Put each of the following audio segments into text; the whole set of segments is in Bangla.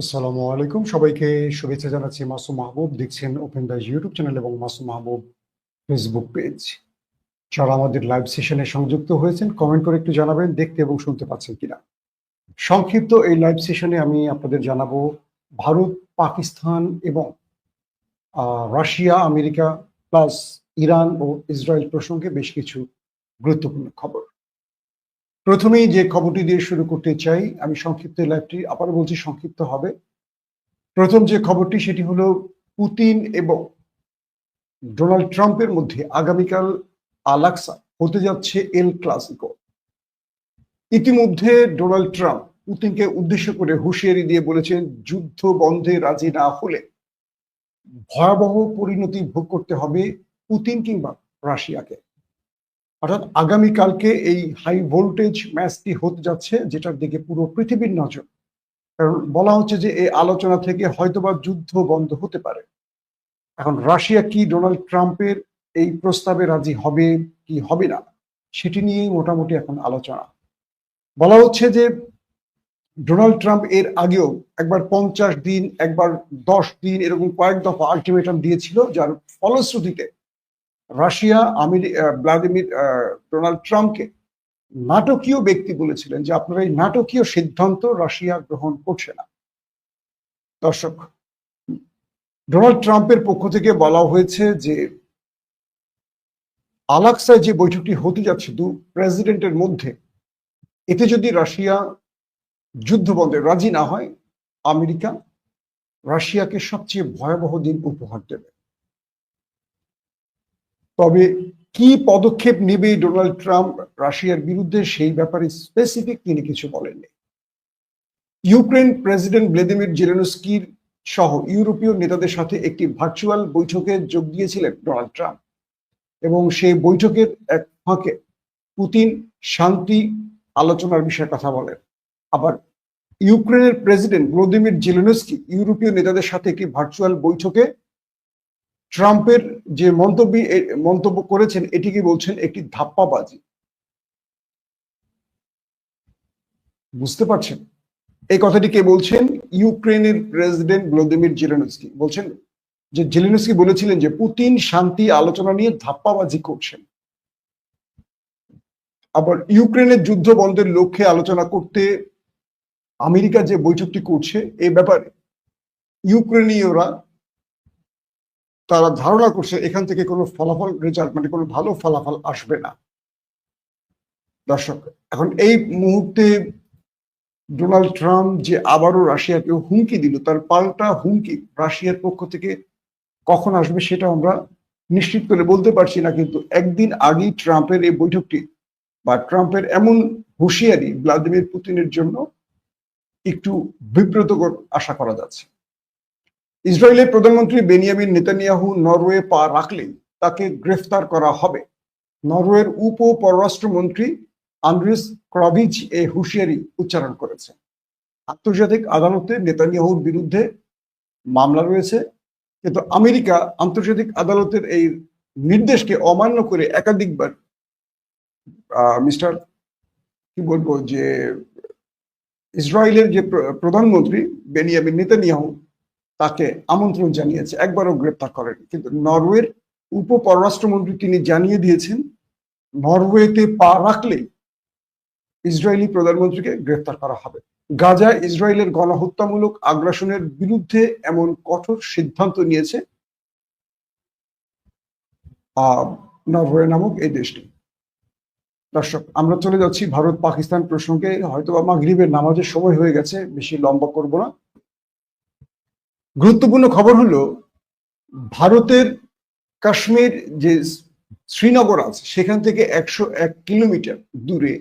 আসসালামু আলাইকুম। সবাইকে শুভেচ্ছা জানাচ্ছি মাসুম মাহবুব। দেখছেন ওপেন দাস ইউটিউব চ্যানেল এবং মাসুম মাহবুব ফেসবুক পেজ যারা আমাদের লাইভ সেশনে সংযুক্ত হয়েছেন কমেন্ট করে একটু জানাবেন, দেখতে এবং শুনতে পাচ্ছেন কিনা। সংক্ষিপ্ত এই লাইভ সেশনে আমি আপনাদের জানাব ভারত, পাকিস্তান এবং রাশিয়া, আমেরিকা প্লাস ইরান ও ইসরায়েল প্রসঙ্গে বেশ কিছু গুরুত্বপূর্ণ খবর। প্রথমেই যে খবরটি দিয়ে শুরু করতে চাই, আমি সংক্ষিপ্ত লাইভটি আবার বলছি, সংক্ষিপ্ত হবে। প্রথম যে খবরটি, সেটি হলো পুতিন এবং ডোনাল্ড ট্রাম্পের মধ্যে আগামীকাল আলাক্সা হতে যাচ্ছে এল ক্লাসিকো। ইতিমধ্যে ডোনাল্ড ট্রাম্প পুতিনকে উদ্দেশ্য করে হুঁশিয়ারি দিয়ে বলেছেন, যুদ্ধ বন্ধে রাজি না হলে ভয়াবহ পরিণতি ভোগ করতে হবে পুতিন কিংবা রাশিয়াকে। অর্থাৎ আগামীকালকে এই হাই ভোল্টেজ ম্যাচটি হতে যাচ্ছে, যেটার দিকে পুরো পৃথিবীর নজর। কারণ বলা হচ্ছে যে এই আলোচনা থেকে হয়তোবা যুদ্ধ বন্ধ হতে পারে। এখন রাশিয়া কি ডোনাল্ড ট্রাম্পের এই প্রস্তাবে রাজি হবে কি হবে না, সেটি নিয়েই মোটামুটি এখন আলোচনা। বলা হচ্ছে যে ডোনাল্ড ট্রাম্প এর আগেও একবার পঞ্চাশ দিন, একবার দশ দিন, এরকম কয়েক দফা আলটিমেটাম দিয়েছিল, যার ফলশ্রুতিতে রাশিয়া, আমেরি ভ্লাদিমির ডোনাল্ড ট্রাম্পকে নাটকীয় ব্যক্তি বলেছিলেন যে আপনারা এই নাটকীয় সিদ্ধান্ত রাশিয়া গ্রহণ করছে না। দর্শক, ডোনাল্ড ট্রাম্পের পক্ষ থেকে বলা হয়েছে যে আলাক্সায় যে বৈঠকটি হতে যাচ্ছে দু প্রেসিডেন্টের মধ্যে, এতে যদি রাশিয়া যুদ্ধ বন্ধে রাজি না হয়, আমেরিকা রাশিয়াকে সবচেয়ে ভয়াবহ দিন উপহার দেবে। তবে কি পদক্ষেপ নেবে ডোনাল্ড ট্রাম্প রাশিয়ার বিরুদ্ধে সেই ব্যাপারে স্পেসিফিক তিনি কিছু বলেননি। ইউক্রেন প্রেসিডেন্ট ভ্লাদিমির জেলেনস্কির সহ ইউরোপীয় নেতাদের সাথে একটি ভার্চুয়াল বৈঠকে যোগ দিয়েছিলেন ডোনাল্ড ট্রাম্প এবং সেই বৈঠকের এক ফাঁকে পুতিন শান্তি আলোচনার বিষয়ে কথা বলেন। আবার ইউক্রেনের প্রেসিডেন্ট ভ্লাদিমির জেলেনস্কি ইউরোপীয় নেতাদের সাথে একটি ভার্চুয়াল বৈঠকে ট্রাম্পের যে মন্তব্য মন্তব্য করেছেন এটিকে বলছেন, একটি ধাপ্পাবাজি? বুঝতে পারছেন? এই কথাটি কে বলছেন? ইউক্রেনের প্রেসিডেন্ট ভ্লাদিমির জেলেনস্কি। বলছেন যে, জেলেনস্কি বলেছিলেন যে, পুতিন শান্তি আলোচনা নিয়ে ধাপ্পাবাজি করছেন। আবার ইউক্রেনের যুদ্ধ বন্ধের লক্ষ্যে আলোচনা করতে আমেরিকা যে বৈঠকটি করছে এই ব্যাপারে ইউক্রেনীয়রা তারা ধারণা করছে এখান থেকে কোনো ফলাফল রেজাল্ট মানে কোনো ভালো ফলাফল আসবে না। দর্শক, এখন এই মুহূর্তে ডোনাল্ড ট্রাম্প যে আবারও রাশিয়াকে হুমকি দিল, তার পাল্টা হুমকি রাশিয়ার পক্ষ থেকে কখন আসবে সেটা আমরা নিশ্চিত করে বলতে পারছি না, কিন্তু একদিন আগেই ট্রাম্পের এই বৈঠকটি বা ট্রাম্পের এমন হুঁশিয়ারি ভ্লাদিমির পুতিনের জন্য একটু বিব্রতকর আশা করা যাচ্ছে। ইসরায়েলের প্রধানমন্ত্রী বেনিয়ামিন নেতানিয়াহু নরওয়ে পা রাখলেই তাকে গ্রেফতার করা হবে। নরওয়ের উপ পররাষ্ট্রমন্ত্রী আন্দ্রিস ক্রভিচ এ হুঁশিয়ারি উচ্চারণ করেছে আন্তর্জাতিক আদালতে নেতানিয়াহুর বিরুদ্ধে মামলা রয়েছে, কিন্তু আমেরিকা আন্তর্জাতিক আদালতের এই নির্দেশকে অমান্য করে একাধিকবার মিস্টার, কি বলব যে, ইসরায়েলের যে প্র- প্রধানমন্ত্রী বেনিয়ামিন নেতানিয়াহু তাকে আমন্ত্রণ জানিয়েছে, একবারও গ্রেপ্তার করেন। কিন্তু নরওয়ের উপ পররাষ্ট্রমন্ত্রী তিনি জানিয়ে দিয়েছেন, নরওয়েতে পা রাখলেই ইসরায়েলি প্রধানমন্ত্রীকে গ্রেফতার করা হবে। গাজা ইসরায়েলের গণহত্যামূলক আগ্রাসনের বিরুদ্ধে এমন কঠোর সিদ্ধান্ত নিয়েছে নরওয়ে নামক এই দেশটি। দর্শক, আমরা চলে যাচ্ছি ভারত পাকিস্তান প্রসঙ্গে। হয়তো বা মাগরিবের নামাজের সময় হয়ে গেছে, বেশি লম্বা করব না। গুরুত্বপূর্ণ খবর হলো, ভারতের কাশ্মীর যে শ্রীনগর আছে, সেখান থেকে একশো এক কিলোমিটার দূরে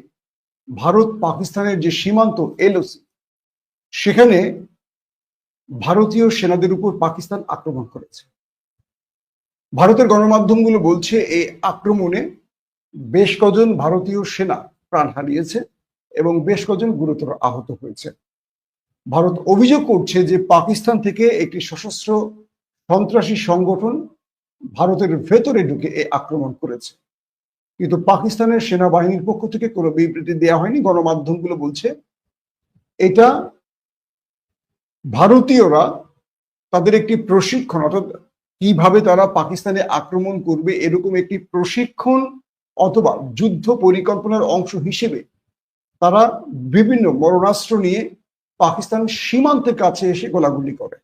ভারত পাকিস্তানের যে সীমান্ত এলওসি, সেখানে ভারতীয় সেনাদের উপর পাকিস্তান আক্রমণ করেছে। ভারতের গণমাধ্যমগুলো বলছে, এই আক্রমণে বেশ কজন ভারতীয় সেনা প্রাণ হারিয়েছে এবং বেশ কজন গুরুতর আহত হয়েছে। ভারত অভিযোগ করছে যে পাকিস্তান থেকে একটি সশস্ত্র সন্ত্রাসী সংগঠন ভারতের ভেতরে ঢুকে এই আক্রমণ করেছে। কিন্তু পাকিস্তানের সেনাবাহিনীর পক্ষ থেকে কোনো বিবৃতি দেওয়া হয়নি, গণমাধ্যমগুলো বলছে। এটা ভারতীয়রা তাদের একটি প্রশিক্ষণ, অর্থাৎ কীভাবে তারা পাকিস্তানে আক্রমণ করবে এরকম একটি প্রশিক্ষণ অথবা যুদ্ধ পরিকল্পনার অংশ হিসেবে তারা বিভিন্ন মরণাস্ত্র নিয়ে পাকিস্তান সীমান্তের কাছে এসে গোলাগুলি করে,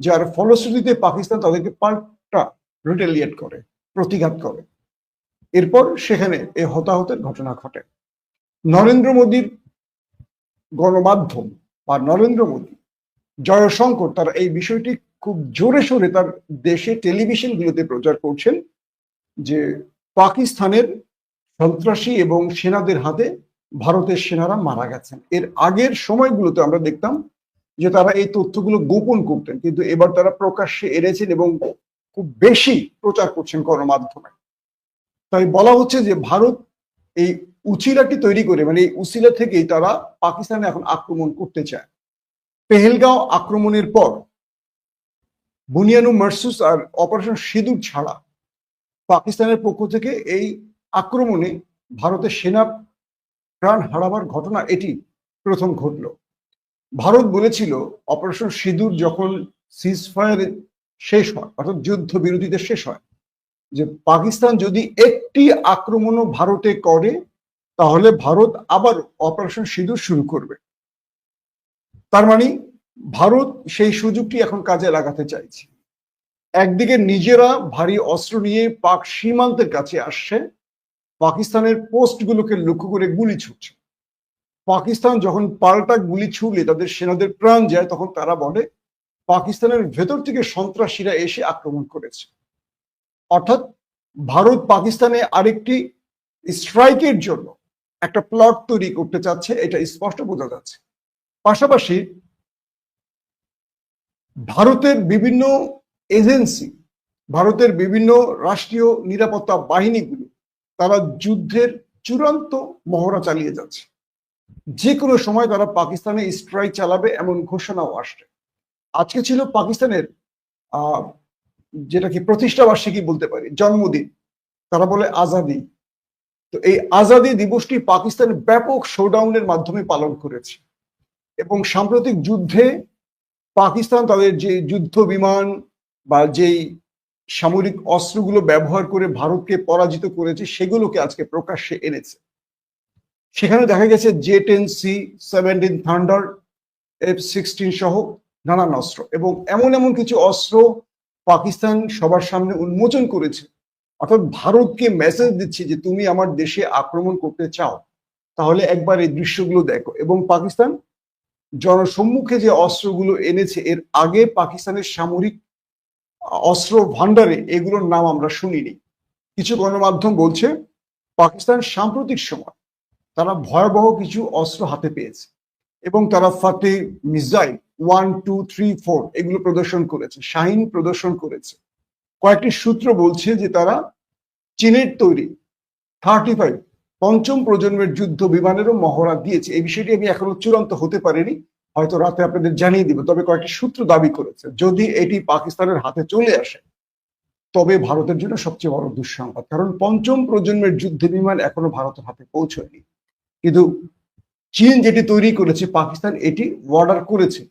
যার ফলশ্রুতিতে পাকিস্তান তাদেরকে পাল্টা রিটেলিয়েট করে, প্রতিঘাত করে। এরপর সেখানে এই হতাহতের ঘটনা ঘটে। নরেন্দ্র মোদীর গণমাধ্যম বা নরেন্দ্র মোদী, জয়শঙ্কর তারা এই বিষয়টি খুব জোরে সোরে তার দেশে টেলিভিশনগুলোতে প্রচার করছেন যে পাকিস্তানের সন্ত্রাসী এবং সেনাদের হাতে ভারতের সেনারা মারা গেছেন। এর আগের সময়গুলোতে আমরা দেখতাম যে তারা এই তথ্যগুলো গোপন করতেন, কিন্তু এবার তারা প্রকাশ্যে এনেছেন এবং খুব বেশি প্রচার করছেন গণমাধ্যমে। তাই বলা হচ্ছে যে ভারত এই উচিলাটি তৈরি করে মানে এই উচিলা থেকেই তারা পাকিস্তানে এখন আক্রমণ করতে চায়। পেহেলগাঁও আক্রমণের পর বুনিয়ানু মার্সুস আর অপারেশন সিঁদুর ছাড়া পাকিস্তানের পক্ষ থেকে এই আক্রমণে ভারতের সেনা প্রাণ হারাবার ঘটনা, এটি প্রথম ঘটল। ভারত বলেছিল, অপারেশন সিঁদুর যখন সিজ ফায়ার শেষ হয়, অর্থাৎ যুদ্ধ বিরতিতে শেষ হয়, যে পাকিস্তান যদি একটি আক্রমণও ভারতে করে, তাহলে ভারত আবার অপারেশন সিঁদুর শুরু করবে। তার মানে ভারত সেই সুযোগটি এখন কাজে লাগাতে চাইছে। একদিকে নিজেরা ভারী অস্ত্র নিয়ে পাক সীমান্তের কাছে আসছে পাকিস্তানের পোস্টগুলোকে লক্ষ্য করে গুলি ছুটছে। পাকিস্তান যখন পাল্টা গুলি ছুড়লে, তাদের সেনাদের প্রাণ যায়, তখন তারা বলে, পাকিস্তানের ভেতর থেকে সন্ত্রাসীরা এসে আক্রমণ করেছে। অর্থাৎ ভারত পাকিস্তানে আরেকটি স্ট্রাইকের জন্য একটা প্লট তৈরি করতে চাচ্ছে, এটা স্পষ্ট বোঝা যাচ্ছে। পাশাপাশি ভারতের বিভিন্ন এজেন্সি, ভারতের বিভিন্ন রাষ্ট্রীয় নিরাপত্তা বাহিনীগুলো তারা যুদ্ধের চূড়ান্ত মহড়া চালিয়ে যাচ্ছে। যে কোনো সময় তারা পাকিস্তানে স্ট্রাইক চালাবে এমন ঘোষণাও আসছে। আজকে ছিল পাকিস্তানের যেটা কি প্রতিষ্ঠা বার্ষিকী বলতে পারি, জন্মদিন। তারা বলে আজাদি। তো এই আজাদি দিবসটি পাকিস্তান ব্যাপক শোডাউনের মাধ্যমে পালন করেছে। এবং সাম্প্রতিক যুদ্ধে পাকিস্তান তাদের যে যুদ্ধ বিমান বা যেই সামরিক অস্ত্রগুলো ব্যবহার করে ভারতকে পরাজিত করেছে, সেগুলোকে আজকে প্রকাশ্যে এনেছে। সেখানে দেখা গেছে J ten C seventeen thunder F sixteen সহ নানান অস্ত্র এবং এমন এমন কিছু অস্ত্র পাকিস্তান সবার সামনে উন্মোচন করেছে। অর্থাৎ ভারতকে মেসেজ দিচ্ছে যে তুমি আমার দেশে আক্রমণ করতে চাও, তাহলে একবার এই দৃশ্যগুলো দেখো এবং পাকিস্তান জনসম্মুখে যে অস্ত্রগুলো এনেছে, এর আগে পাকিস্তানের সামরিক অস্ত্র ভান্ডারে এগুলোর নাম আমরা শুনিনি। কিছু গণমাধ্যম বলছে, পাকিস্তান সাম্প্রতিক সময় তারা ভয়াবহ কিছু অস্ত্র হাতে পেয়েছে এবং তারা Fatah missile one, two, three, four এগুলো প্রদর্শন করেছে, শাহিন প্রদর্শন করেছে। কয়েকটি সূত্র বলছে যে তারা চীনের তৈরি থার্টি ফাইভ পঞ্চম প্রজন্মের যুদ্ধ বিমানেরও মহড়া দিয়েছে। এই বিষয়টি আমি এখনও চূড়ান্ত হতে পারিনি। হয়তো রাতে আপনাদের জানিয়ে দিব, তবে কয়েকটি সূত্র দাবি করেছে। যদি এটি পাকিস্তানের হাতে চলে আসে, তবে ভারতের জন্য সবচেয়ে বড় দুঃসংবাদ। কারণ পঞ্চম প্রজন্মের যুদ্ধ বিমান এখনও ভারতের হাতে পৌঁছয়নি। কিন্তু চীন যেটি তৈরি করেছে, পাকিস্তান এটি অর্ডার করেছে।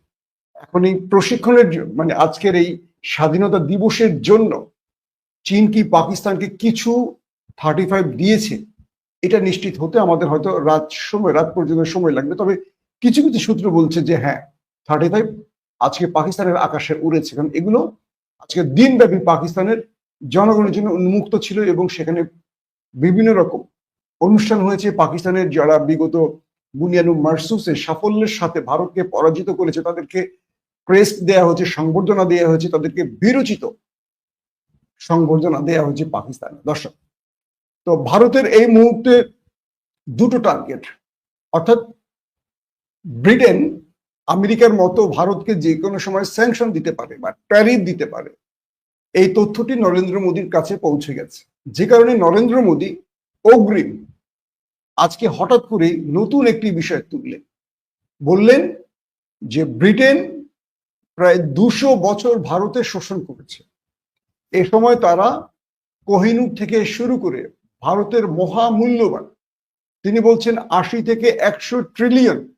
এখন এই প্রশিক্ষণের মানে আজকের এই স্বাধীনতা দিবসের জন্য চীন কি পাকিস্তানকে কিছু থার্টি ফাইভ দিয়েছে? এটা নিশ্চিত হতে আমাদের হয়তো রাত সময়, রাত পর্যন্ত সময় লাগবে। তবে কিছু কিছু সূত্র বলছে যে হ্যাঁ থার্টি ফাইভ আজকে পাকিস্তানের আকাশে উড়েছে। কারণ এগুলো আজকে দিনব্যাপী পাকিস্তানের জনগণের জন্য উন্মুক্ত ছিল এবং সেখানে বিভিন্ন রকম অনুষ্ঠান হয়েছে। পাকিস্তানের যারা বিগত বুনিয়ানু মার্সুসের সাফল্যের সাথে ভারতকে পরাজিত করেছে, তাদেরকে ক্রেস্ট দেওয়া হয়েছে, সংবর্ধনা দেওয়া হয়েছে, তাদেরকে বিরোচিত সংবর্ধনা দেওয়া হয়েছে পাকিস্তানে। দর্শক, তো ভারতের এই মুহূর্তে দুটো টার্গেট অর্থাৎ ব্রিটেন আমেরিকার মতো ভারতকে যে কোনো সময় স্যাংশন দিতে পারে বা ট্যারিফ দিতে পারে। এই তথ্যটি নরেন্দ্র মোদীর কাছে পৌঁছে গেছে। যে কারণে নরেন্দ্র মোদী অগ্রিম আজকে হঠাৎ করে নতুন একটি বিষয় তুললেন। বললেন যে ব্রিটেন প্রায় দুশো বছর ভারতে শোষণ করেছে। এ সময় তারা কোহিনুর থেকে শুরু করে ভারতের মহামূল্যবান, তিনি বলছেন আশি থেকে একশো ট্রিলিয়ন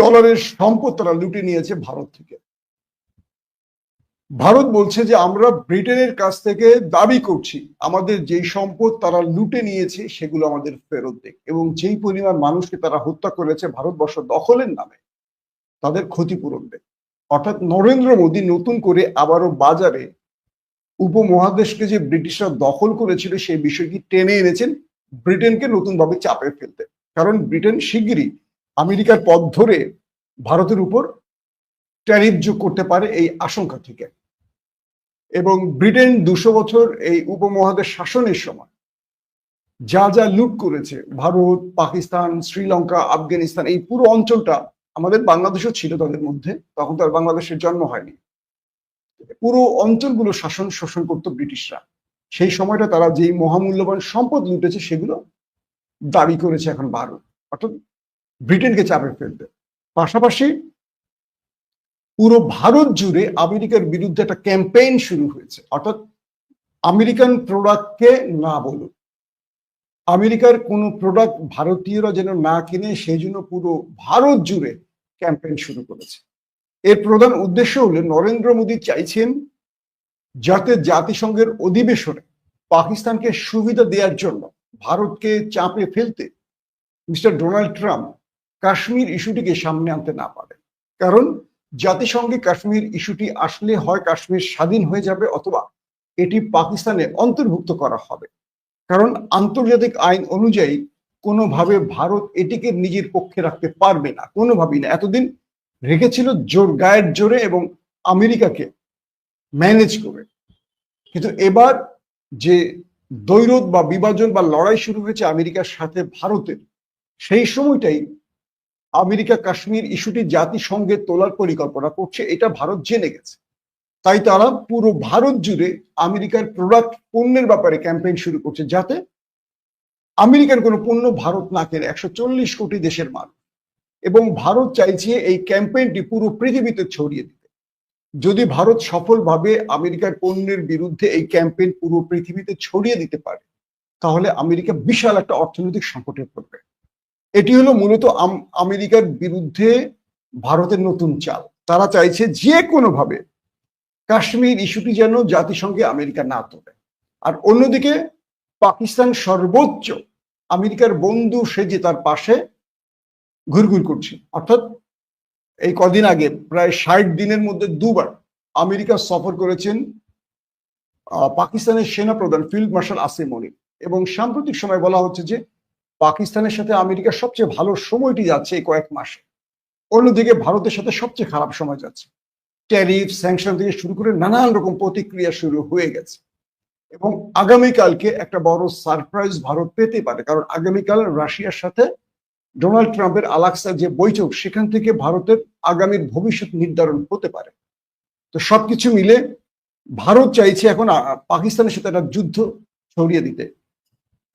ডলারের সম্পদ তারা লুটে নিয়েছে ভারত থেকে। ভারত বলছে যে, আমরা ব্রিটেনের কাছ থেকে দাবি করছি, আমাদের যেই সম্পদ তারা লুটে নিয়েছে সেগুলো আমাদের ফেরত দেখ এবং যেই পরিমাণ মানুষকে তারা হত্যা করেছে ভারতবর্ষ দখলের নামে, তাদের ক্ষতিপূরণ দেয় অর্থাৎ নরেন্দ্র মোদী নতুন করে আবারও বাজারে উপমহাদেশকে যে ব্রিটিশরা দখল করেছিল সেই বিষয়টি টেনে এনেছেন, ব্রিটেনকে নতুনভাবে চাপে ফেলতে। কারণ ব্রিটেন শিগগিরই আমেরিকার পথ ধরে ভারতের উপর ট্যারিফ যোগ করতে পারে এই আশঙ্কা থেকে। এবং ব্রিটেন দুশো বছর এই উপমহাদেশ শাসনের সময় যা যা লুট করেছে, ভারত, পাকিস্তান, শ্রীলঙ্কা, আফগানিস্তান, এই পুরো অঞ্চলটা আমাদের বাংলাদেশও ছিল তাদের মধ্যে, তখন তো আর বাংলাদেশের জন্ম হয়নি। পুরো অঞ্চলগুলো শাসন শোষণ করতো ব্রিটিশরা। সেই সময়টা তারা যেই মহামূল্যবান সম্পদ লুটেছে সেগুলো দাবি করেছে এখন ভারত। অর্থাৎ ব্রিটেনকে চাপে ফেলতে পাশাপাশি পুরো ভারত জুড়ে আমেরিকার বিরুদ্ধে একটা ক্যাম্পেইন শুরু হয়েছে। অর্থাৎ আমেরিকান প্রোডাক্টকে না বলুন। আমেরিকার কোনো প্রোডাক্ট ভারতীয়রা যেন না কিনে সেই জন্য পুরো ভারত জুড়ে ক্যাম্পেইন শুরু করেছে। এর প্রধান উদ্দেশ্য হলো, নরেন্দ্র মোদী চাইছেন যাতে জাতিসংঘের অধিবেশনে পাকিস্তানকে সুবিধা দেওয়ার জন্য ভারতকে চাপে ফেলতে মিস্টার ডোনাল্ড ট্রাম্প কাশ্মীর ইস্যুটিকে সামনে আনতে না পারে। কারণ জাতিসংঘে কাশ্মীর ইস্যুটি আসলে হয় কাশ্মীর স্বাধীন হয়ে যাবে অথবা এটি পাকিস্তানে অন্তর্ভুক্ত করা হবে। কারণ আন্তর্জাতিক আইন অনুযায়ী কোনোভাবে ভারত এটিকে নিজের পক্ষে রাখতে পারবে না, কোনোভাবেই না। এতদিন রেখেছিল জোর, গায়ের জোরে এবং আমেরিকাকে ম্যানেজ করে। কিন্তু এবার যে দৈরত বা বিভাজন বা লড়াই শুরু হয়েছে আমেরিকার সাথে ভারতের, সেই সময়টাই আমেরিকা, কাশ্মীর ইস্যুটি জাতিসংঘে তোলার পরিকল্পনা করছে, এটা ভারত জেনে গেছে। তাই তারা পুরো ভারত জুড়ে আমেরিকার প্রোডাক্ট পণ্যের ব্যাপারে ক্যাম্পেইন শুরু করছে যাতে আমেরিকার কোনো পণ্য ভারত না কেনে, একশো চল্লিশ কোটি দেশের মানুষ। এবং ভারত চাইছে এই ক্যাম্পেইনটি পুরো পৃথিবীতে ছড়িয়ে দিতে। যদি ভারত সফলভাবে আমেরিকার পণ্যের বিরুদ্ধে এই ক্যাম্পেইন পুরো পৃথিবীতে ছড়িয়ে দিতে পারে, তাহলে আমেরিকা বিশাল একটা অর্থনৈতিক সংকটে পড়বে। এটি হলো মূলত আমেরিকার বিরুদ্ধে ভারতের নতুন চাল। তারা চাইছে যে কোনোভাবে কাশ্মীর ইস্যুটি যেন জাতিসংঘে আমেরিকা না তোলে। আর অন্যদিকে পাকিস্তান সর্বোচ্চ আমেরিকার বন্ধু সেজে তার পাশে ঘুরঘুর করছে। অর্থাৎ এই কদিন আগে, প্রায় ষাট দিনের মধ্যে দুবার আমেরিকা সফর করেছেন পাকিস্তানের সেনা প্রধান ফিল্ড মার্শাল আসিম মনির এবং সাম্প্রতিক সময় বলা হচ্ছে যে পাকিস্তানের সাথে আমেরিকার সবচেয়ে ভালো সময়টি যাচ্ছে এই কয়েক মাসে। অন্যদিকে ভারতের সাথে সবচেয়ে খারাপ সময় যাচ্ছে। ট্যারিফ, স্যাংশন থেকে শুরু করে নানান রকম প্রতিক্রিয়া শুরু হয়ে গেছে। এবং আগামীকালকে একটা বড় সারপ্রাইজ ভারত পেতে পারে, কারণ আগামীকাল রাশিয়ার সাথে ডোনাল্ড ট্রাম্পের আলাক্সার যে বৈঠক, সেখান থেকে ভারতের আগামীর ভবিষ্যৎ নির্ধারণ হতে পারে। তো সবকিছু মিলে ভারত চাইছে এখন পাকিস্তানের সাথে একটা যুদ্ধ ছড়িয়ে দিতে।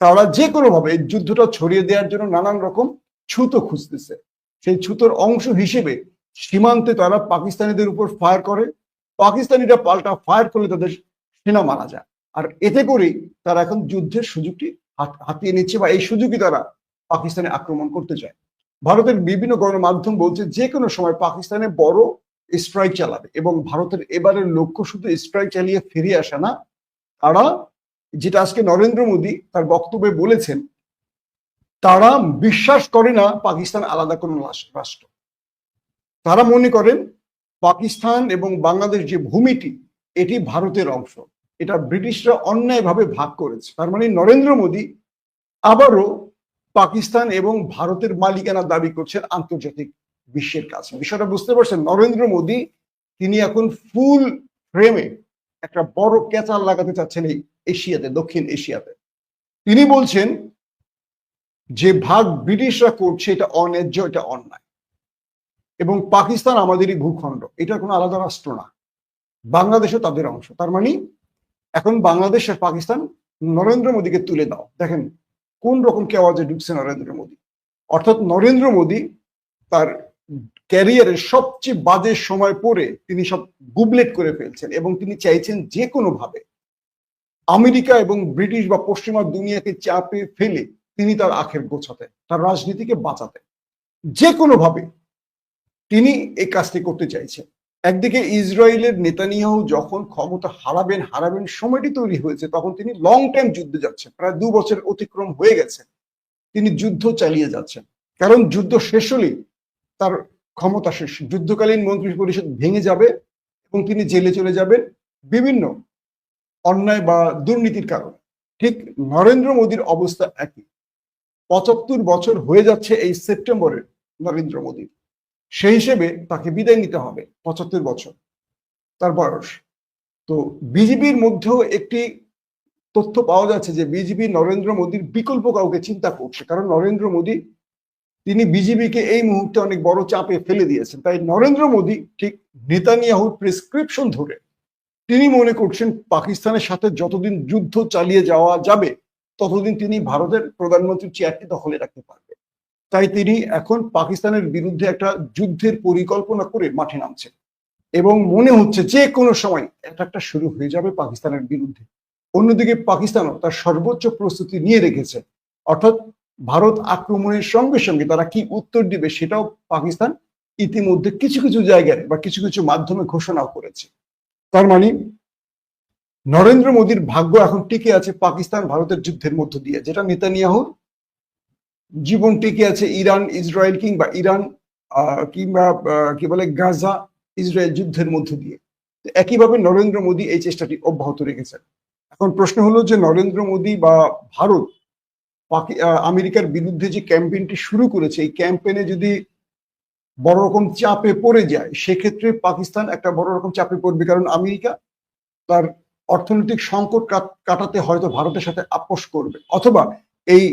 তারা যে কোনোভাবে এই যুদ্ধটা ছড়িয়ে দেওয়ার জন্য নানান রকম ছুতো খুঁজতেছে। সেই ছুতোর অংশ হিসেবে সীমান্তে তারা পাকিস্তানিদের উপর ফায়ার করে। পাকিস্তানিরা পাল্টা ফায়ার করলে তাদের সেনা মারা যায়। আর এতে করেই তারা এখন যুদ্ধের সুযোগটি হাতিয়ে নিচ্ছে বা এই সুযোগই তারা পাকিস্তানে আক্রমণ করতে চায়। ভারতের বিভিন্ন গণমাধ্যম বলছে যে কোনো সময় পাকিস্তানে বড় স্ট্রাইক চালাবে এবং ভারতের এবারের লক্ষ্য শুধু স্ট্রাইক চালিয়ে ফিরে আসা না, তারা যেটা আজকে নরেন্দ্র মোদী তার বক্তব্যে বলেছেন, তারা বিশ্বাস করে না পাকিস্তান আলাদা কোনো রাষ্ট্র। তারা মনে করেন পাকিস্তান এবং বাংলাদেশ যে ভূমিটি, এটি ভারতের অংশ। এটা ব্রিটিশরা অন্যায়ভাবে ভাগ করেছে। তার মানে নরেন্দ্র মোদী আবারও পাকিস্তান এবং ভারতের মালিকানা দাবি করছেন আন্তর্জাতিক বিশ্বের কাছে। বিষয়টা বুঝতে পারছেন? নরেন্দ্র মোদী, তিনি এখন ফুল ফ্রেমে একটা বড় ক্যাচার লাগাতে চাচ্ছেন এই এশিয়াতে, দক্ষিণ এশিয়াতে। তিনি বলছেন যে ভাগ ব্রিটিশরা করছে, এটা অন্যায্য, এটা অন্যায়। এবং পাকিস্তান আমাদেরই ভূখণ্ড এটা কোনো আলাদা রাষ্ট্র না। বাংলাদেশও তাদের অংশ। তার মানে এখন বাংলাদেশ আর পাকিস্তান নরেন্দ্র মোদীকে তুলে দাও। দেখেন, কোন রকম কেওয়াজে ঢুকছে নরেন্দ্র মোদী? অর্থাৎ নরেন্দ্র মোদী তার ক্যারিয়ারের সবচেয়ে বাজে সময় পরে তিনি সব গুবলেট করে ফেলছেন এবং তিনি চাইছেন যে কোনোভাবে আমেরিকা এবং ব্রিটিশ বা পশ্চিমা দুনিয়াকে চাপে ফেলে তিনি তার আখের গোছাতে তার রাজনীতিকে বাঁচাতে যে কোনোভাবে তিনি এই কাজটি করতে চাইছেন। একদিকে ইসরায়েলের নেতানিয়াহু যখন ক্ষমতা হারাবেন হারাবেন সময়টি তৈরি হয়েছে, তখন তিনি লং টাইম যুদ্ধে যাচ্ছেন, প্রায় দু বছর অতিক্রম হয়ে গেছে। তিনি যুদ্ধ চালিয়ে যাচ্ছেন, কারণ যুদ্ধ শেষ হলেই তার ক্ষমতা শেষ। যুদ্ধকালীন মন্ত্রী পরিষদ ভেঙে যাবে এবং তিনি জেলে চলে যাবেন। বিভিন্ন অন্যায় বা দুর্নীতির কারণে। ঠিক নরেন্দ্র মোদীর অবস্থা একই। পঁচাত্তর বছর হয়ে যাচ্ছে এই সেপ্টেম্বরে নরেন্দ্র মোদীর। সেই হিসেবে তাকে বিদায় নিতে হবে পঁচাত্তর বছর। তার বয়স। তো বিজেপির মধ্যেও একটি তথ্য পাওয়া যাচ্ছে যে বিজেপি নরেন্দ্র মোদীর বিকল্প কাউকে চিন্তা করছে। কারণ নরেন্দ্র মোদী, তিনি বিজেপিকে এই মুহূর্তে অনেক বড় চাপে ফেলে দিয়েছেন। তাই নরেন্দ্র মোদী ঠিক নেতানিয়াহুর প্রেসক্রিপশন ধরে তিনি মনে করছেন পাকিস্তানের সাথে যতদিন যুদ্ধ চালিয়ে যাওয়া যাবে, ততদিন তিনি ভারতের প্রধানমন্ত্রীর চেয়ারটি দখলে রাখতে পারবে। তাই তিনি এখন পাকিস্তানের বিরুদ্ধে একটা যুদ্ধের পরিকল্পনা করে মাঠে নামছেন। এবং মনে হচ্ছে যে কোনো সময় একটা শুরু হয়ে যাবে পাকিস্তানের বিরুদ্ধে। অন্যদিকে পাকিস্তানও তার সর্বোচ্চ প্রস্তুতি নিয়ে রেখেছে। অর্থাৎ ভারত আক্রমণের সঙ্গে সঙ্গে তারা কি উত্তর দিবে সেটাও পাকিস্তান ইতিমধ্যে কিছু কিছু জায়গায় বা কিছু কিছু মাধ্যমে ঘোষণাও করেছে। তার মানে নরেন্দ্র মোদীর ভাগ্য এখন টিকে আছে পাকিস্তান ভারতের যুদ্ধের মধ্য দিয়ে, যেটা নেতানিয়াহুর জীবন টিকে আছে ইরান, ইসরায়েল কিংবা ইরান কিংবা কি বলে গাজা, ইসরায়েল যুদ্ধের মধ্য দিয়ে। একইভাবে নরেন্দ্র মোদী এই চেষ্টাটি অব্যাহত রেখেছেন। এখন প্রশ্ন হলো যে নরেন্দ্র মোদী বা ভারত আমেরিকার বিরুদ্ধে যে ক্যাম্পেইনটি শুরু করেছে, এই ক্যাম্পেইনে যদি বড় রকম চাপে পড়ে যায়। সেক্ষেত্রে পাকিস্তান একটা বড় রকম চাপে পড়বে। কারণ আমেরিকা তার অর্থনৈতিক সংকট কাটাতে হয়তো ভারতের সাথে আপোষ করবে। অথবা এই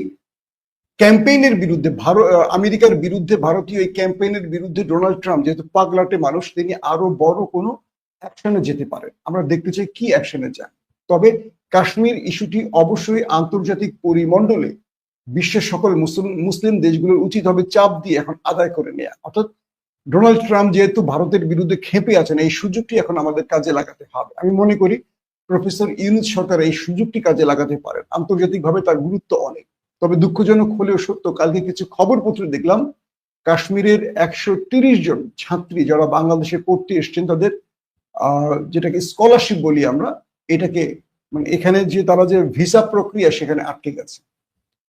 ক্যাম্পেইনের বিরুদ্ধে ভারত আমেরিকার বিরুদ্ধে ভারতীয় এই ক্যাম্পেইনের বিরুদ্ধে ডোনাল্ড ট্রাম্প যেহেতু পাগলাটে মানুষ, তিনি আরও বড় কোনো অ্যাকশনে যেতে পারেন। আমরা দেখতে চাই কি অ্যাকশনে যান তবে কাশ্মীর ইস্যুটি অবশ্যই আন্তর্জাতিক পরিমণ্ডলে বিশ্বের সকল মুসলিম মুসলিম দেশগুলোর উচিত হবে চাপ দিয়ে এখন আদায় করে নেয়া। অর্থাৎ ডোনাল্ড ট্রাম্প যেহেতু ভারতের বিরুদ্ধে খেপে আছেন, এই সুযোগটি এখন আমাদের কাজে লাগাতে হবে। আমি মনে করি প্রফেসর ইউনুস সরকার এই সুযোগটি কাজে লাগাতে পারেন। আন্তর্জাতিকভাবে তার গুরুত্ব অনেক। তবে দুঃখজনক হলেও সত্য, কালকে কিছু খবরপত্র দেখলাম, কাশ্মীরের একশো তিরিশ জন ছাত্রী যারা বাংলাদেশে পড়তে এসছেন, তাদের যেটাকে স্কলারশিপ বলি আমরা, এটাকে মানে এখানে যে তারা যে ভিসা প্রক্রিয়া, সেখানে আটকে গেছে।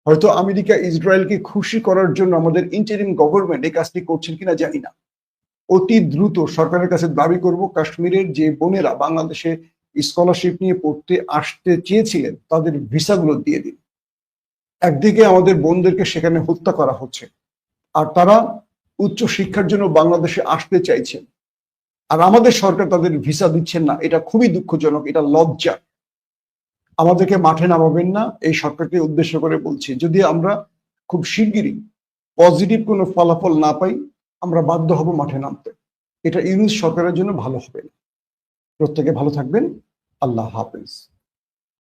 হয়তো আমেরিকা ইসরায়েলকে খুশি করার জন্য আমাদের ইন্টারিম গভর্নমেন্ট এই কাজটি করছেন কিনা জানি না। অতি দ্রুত সরকারের কাছে দাবি করব, কাশ্মীরের যে বোনেরা বাংলাদেশে স্কলারশিপ নিয়ে পড়তে আসতে চেয়েছিলেন, তাদের ভিসাগুলো দিয়ে দিন। একদিকে আমাদের বোনদেরকে সেখানে হত্যা করা হচ্ছে, আর তারা উচ্চ শিক্ষার জন্য বাংলাদেশে আসতে চাইছেন। আর আমাদের সরকার তাদের ভিসা দিচ্ছেন না, এটা খুবই দুঃখজনক, এটা লজ্জা। আমাদেরকে মাঠে নামাবেন না, এই সরকারকে উদ্দেশ্য করে বলছি, যদি আমরা খুব শিগগিরই পজিটিভ কোনো ফলাফল না পাই, আমরা বাধ্য হব মাঠে নামতে। এটা ইউনিস সরকারের জন্য ভালো হবে। প্রত্যেকে ভালো থাকবেন। আল্লাহ হাফেজ।